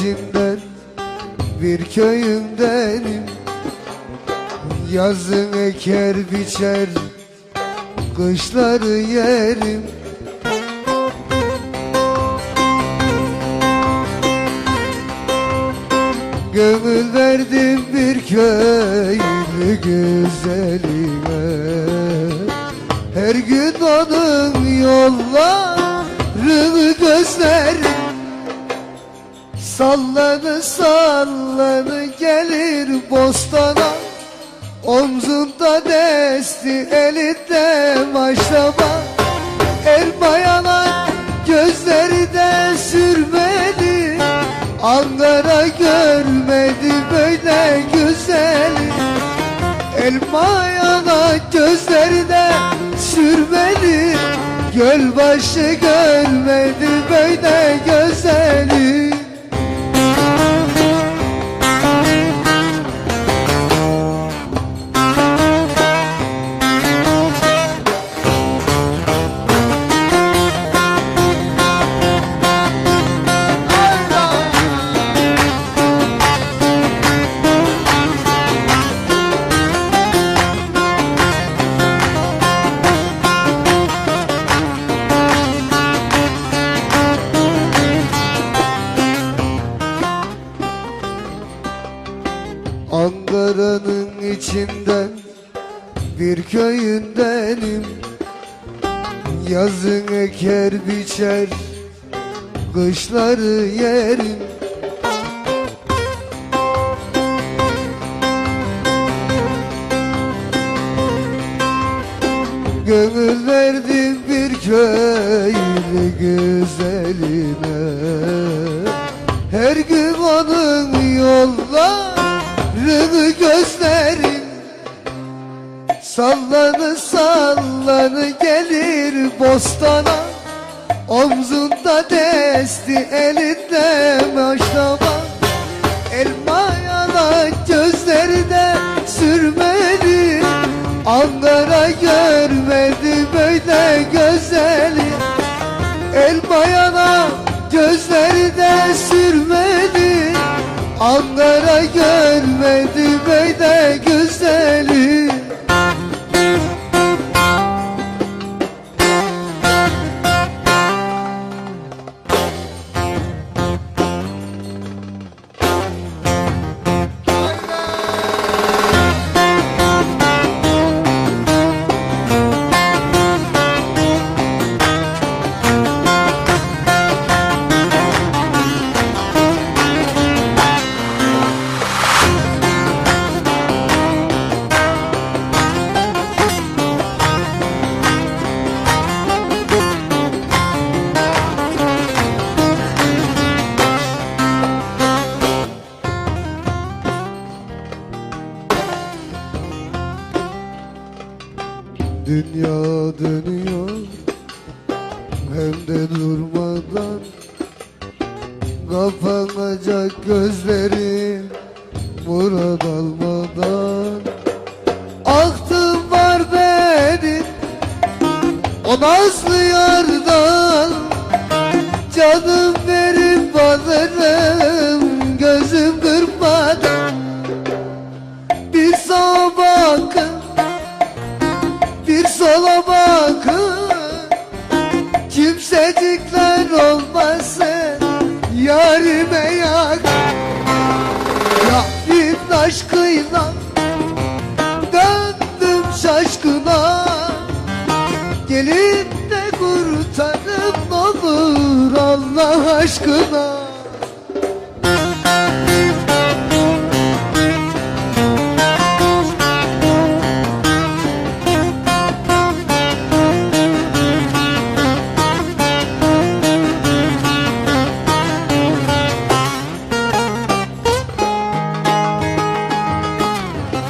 İçinden bir köyündenim Yazın eker biçer kışları yerim. Gönül verdim bir köylü güzeline Her gün onun yollarını gözlerim Sallanı sallanı gelir bostana. Omzunda desti elinde maşraba El bayana gözleri de sürmedi. Ankara görmedi böyle güzeli Elma yana gözleri de sürmedi. Gölbaşı görmedi böyle güzeli Ankara'nın içinden bir köyündenim. Yazın eker biçer kışları yerim. Gönül verdim bir köylü güzeline. Her gün onun yollarını gözlerim Sallanı sallanı gelir bostana. Omzunda desti elinde maşraba Elma yalan gözleri de sürmedi Ankara görmedi böyle güzeli Elma yana gözleri de sürmedi Ankara görmedi böyle güzeli Dünya dönüyor hem de durmadan. Kapanacak gözlerim murad almadan. Ahtım var benim o nazlı yardan. Canım verip alırım gözüm kırpmadan bir sola bakın. Kimsecikler olmasın. Yarime yak. Rabbim aşkıyla Döndüm şaşkına. Gelin de kurtarın olur Allah aşkına